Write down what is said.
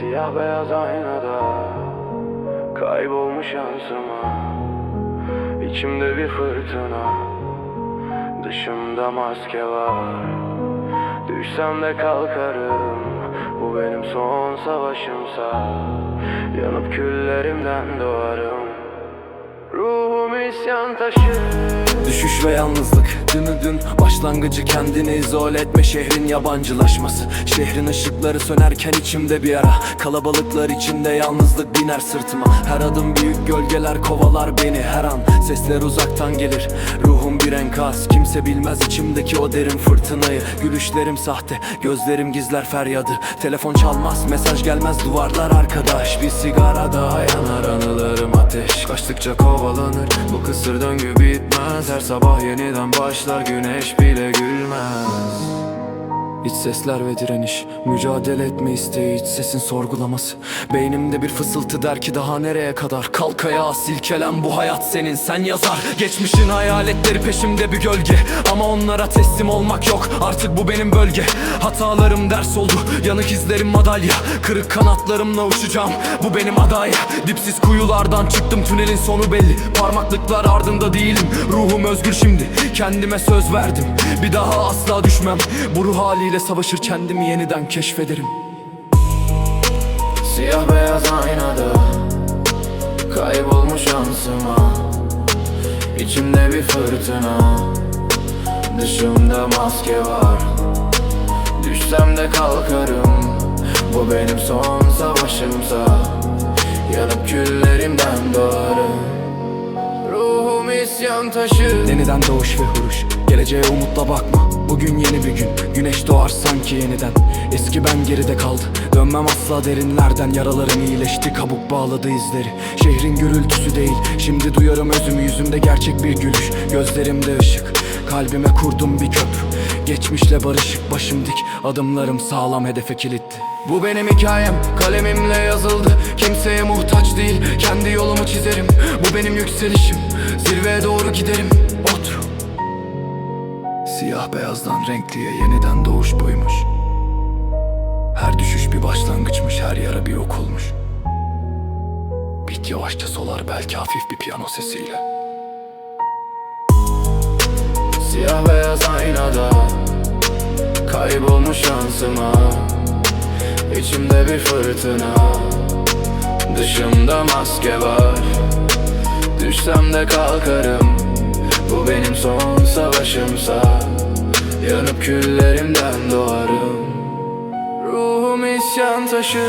Siyah beyaz aynada Kaybolmuş yansıma. İçimde bir fırtına Dışımda maske var. Düşsem de kalkarım Bu benim son savaşımsa. Yanıp küllerimden doğarım. Ruhum isyan taşı Düşüş ve yalnızlık. Dünü dün? Başlangıcı kendini izole etme. Şehrin yabancılaşması. Şehrin ışıkları sönerken içimde bir ara. Kalabalıklar içinde yalnızlık biner sırtıma. Her adım büyük gölgeler kovalar beni her an. Sesler uzaktan gelir. Ruhum bir enkaz. Kimse bilmez içimdeki o derin fırtınayı. Gülüşlerim sahte. Gözlerim gizler feryadı. Telefon çalmaz. Mesaj gelmez. Duvarlar arkadaş Bir sigara daha yanar. Anılarım ateş. Kaçtıkça kovalanır. Bu kısır döngü bitmez Her sabah yeniden başlar güneş bile gülmez İç sesler ve direniş Mücadele etme isteği iç sesin sorgulaması. Beynimde bir fısıltı der ki daha nereye kadar? Kalk ayağa silkelen bu hayat senin. Sen yazar Geçmişin hayaletleri peşimde bir gölge. Ama onlara teslim olmak yok artık bu benim bölge. Hatalarım ders oldu yanık izlerim madalya. Kırık kanatlarımla uçacağım bu benim adaya Dipsiz kuyulardan çıktım tünelin sonu belli. Parmaklıklar ardında değilim ruhum özgür şimdi. Kendime söz verdim bir daha asla düşmem. Bu ruh haliyle savaşır kendimi yeniden keşfederim. Siyah beyaz aynada Kaybolmuş yansıma. İçimde bir fırtına Dışımda maske var. Düşsem de kalkarım Bu benim son savaşımsa. Yanıp küllerimden doğarım Ruhum isyan taşı. Yeniden doğuş ve huruş Geleceğe umutla bakma Güneş doğar sanki yeniden. Eski ben geride kaldı. Dönmem asla derinlerden. Yaralarım iyileşti. Kabuk bağladı izleri. Şehrin gürültüsü değil. Şimdi duyarım özümü. Yüzümde gerçek bir gülüş. Gözlerimde ışık. Kalbime kurdum bir köprü Geçmişle barışık. Başım dik. Adımlarım sağlam. Hedefe kilitli. Bu benim hikayem. Kalemimle yazıldı. Kimseye muhtaç değil. Kendi yolumu çizerim. Bu benim yükselişim. Zirveye doğru giderim. Otur Siyah beyazdan renkliye yeniden doğuş buymuş. Her düşüş bir başlangıçmış her yara bir okulmuş Bit yavaşça solar belki hafif bir piyano sesiyle. Siyah beyaz aynada Kaybolmuş şansıma. İçimde bir fırtına Dışımda maske var. Düşsem de kalkarım Bu benim son savaşımsa Yanıp küllerimden doğarım. Ruhum isyan taşı